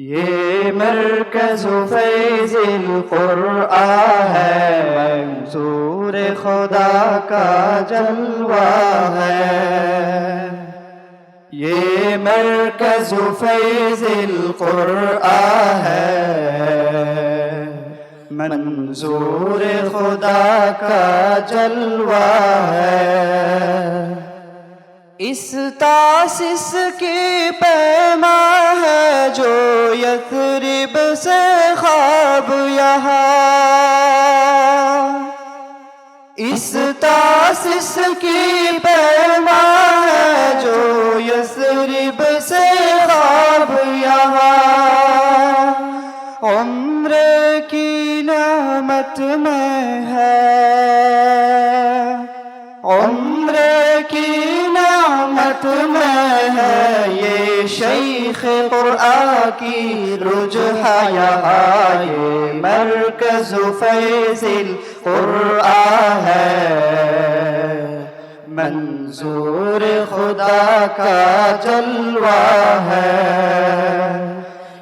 یہ مرکز فیض القرآن ہے منظور خدا کا جلوہ ہے۔ یہ مرکز فیض القرآن ہے منظور خدا کا جلوہ ہے۔ اس تاسس کی پیما ہے جو یثرب سے خواب یہاں۔ اس تاسس کی پیما ہے جو یثرب سے خواب یہاں۔ عمر کی نعمت میں ہے نعمت میں ہے یہ شیخ قرآن کی رجحہ یہاں یہ مرکز فیض القرآن ہے منظور خدا کا جلوہ ہے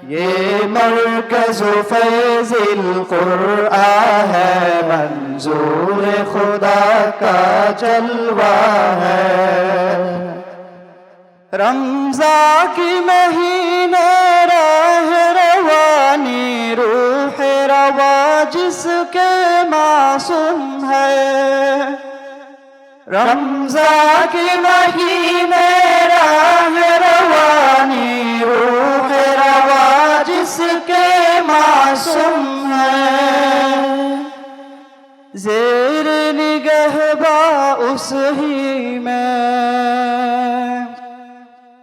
یہ مرکز فیض القرآن ہے منظور خدا کا جلوہ ہے رمضا کی مہینے راہ روانی روح روا جس کے معصوم ہے رمضا کی مہینے راہ روانی روح روا جس کے معصوم ہے زیر نگہبا اس ہی میں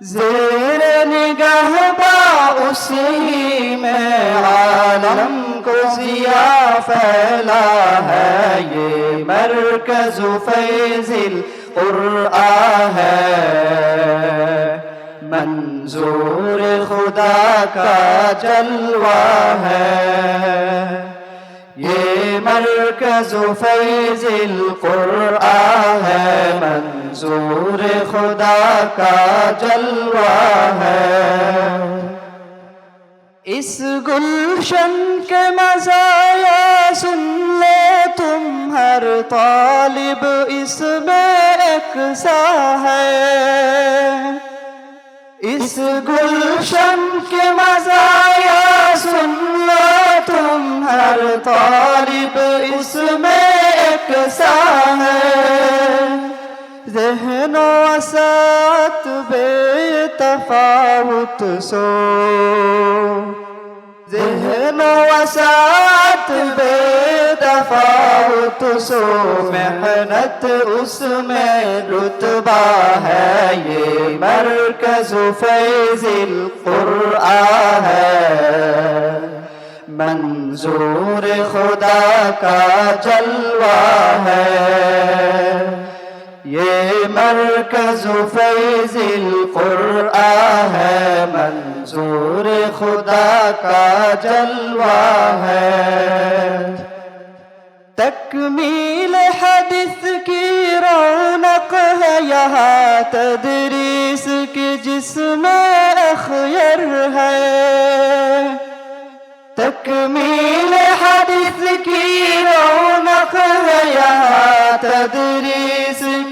زیر نگہبا اس ہی میں عالم کو ضیا پھیلا ہے۔ یہ مرکز فیض القرآن ہے۔ منظور خدا کا جلوہ ہے۔ مرکز فیض القرآن ہے منظور خدا کا جلوہ ہے اس گلشن کے مزایا سن لے تم ہر طالب، اس میں ایک سا ہے. اس گلشن کے مزایا سن لو تم ہر طالب اس میں ایک سا ہے۔ ذہن و وسعت بے تفاوت سو۔ ذہن و وسعت بے تفاوت سو۔ محنت اس میں رتبہ ہے۔ یہ مرکز فیض القرآن ہے۔ منظور خدا کا جلوہ ہے۔ یہ مرکز فیض القرآن ہے۔ منظور خدا کا جلوہ ہے۔ تکمیل حدیث کی رونق ہے۔ یہاں تدریس کی جس میں اخیر ہے۔ جميل حديثك رونق يا تدريسك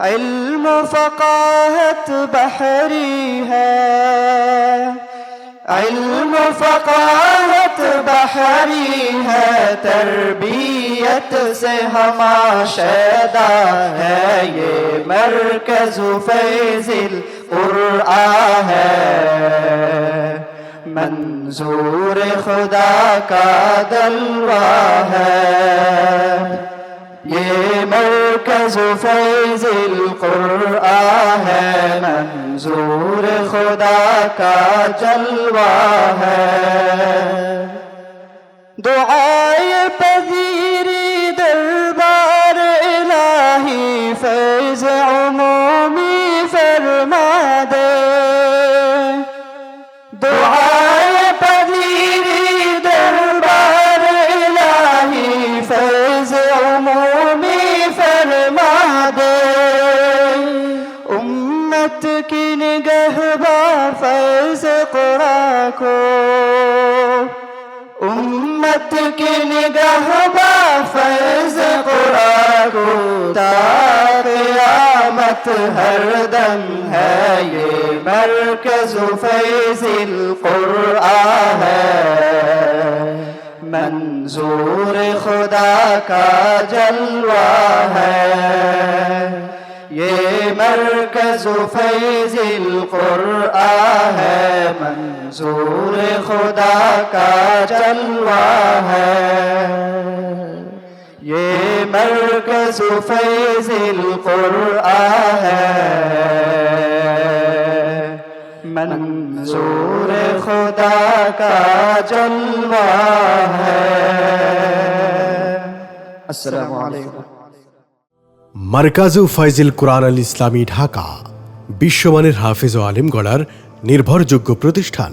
علم فقاهت بحريها علم فقاهت بحريها ہے تربیت سے ہم آشدہ ہے القرآن ہے۔ منظور خدا کا دلوہ ہے۔ یہ مرکز فیض القرآن ہے۔ منظور خدا کا جلوہ ہے۔ دعائے امت کی نگہبان فیض قرآن کو تا قیامت ہر دم ہے یہ مرکز فیض القرآن ہے منظور خدا کا جلوہ ہے یہ مرکز فیض القرآن ہے، منظور خدا کا جلوہ ہے۔ یہ مرکز فیض القرآن ہے۔ منظور خدا کا جلوہ ہے۔ السلام علیکم۔ মার্কাজু ফাইজিল কোরআন আল ইসলামী ঢাকা। বিশ্বমানের হাফিজ ও আলিম গড়ার নির্ভরযোগ্য প্রতিষ্ঠান।